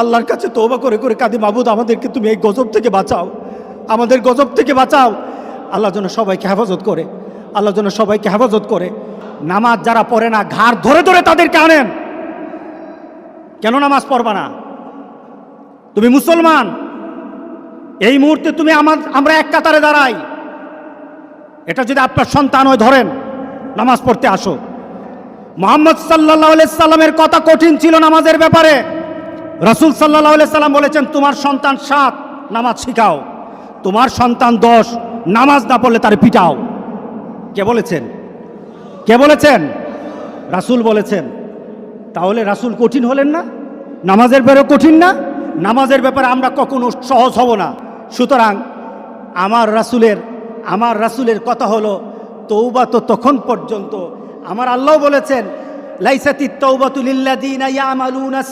আল্লাহর কাছে তৌবা করে করে কাঁদি, মাবুদ, আমাদেরকে তুমি এই গজব থেকে বাঁচাও। আমাদের গজব থেকে বাঁচাও। আল্লাহ যেন সবাইকে হেফাজত করে, আল্লাহ যেন সবাইকে হেফাজত করে। নামাজ যারা পড়ে না, ঘাড় ধরে ধরে তাদেরকে আনেন। কেন নামাজ পড়বা না? তুমি মুসলমান। এই মুহূর্তে তুমি আমার, আমরা এক কাতারে দাঁড়াই। এটা যদি আপনার সন্তান হয়, ধরেন, নামাজ পড়তে আসো। মোহাম্মদ সাল্লাহ সাল্লামের কথা কঠিন ছিল নামাজের ব্যাপারে। রসুল সাল্লাহ সাল্লাম বলেছেন, তোমার সন্তান সাত, নামাজ শিখাও। তোমার সন্তান দশ, নামাজ না পড়লে তার পিটাও। কে বলেছেন? কে বলেছেন? রাসূল বলেছেন। তাহলে রাসূল কঠিন হলেন না? নামাজের ব্যাপারে কঠিন না? নামাজের ব্যাপারে আমরা কখনো সহজ হব না। সুতরাং আমার রাসূলের আমার রাসূলের কথা হলো তৌবা তো তখন পর্যন্ত। আমার আল্লাহ বলেছেন লাইসাতি তৌবাতুলিল্লাযীনা ইয়ামালুনা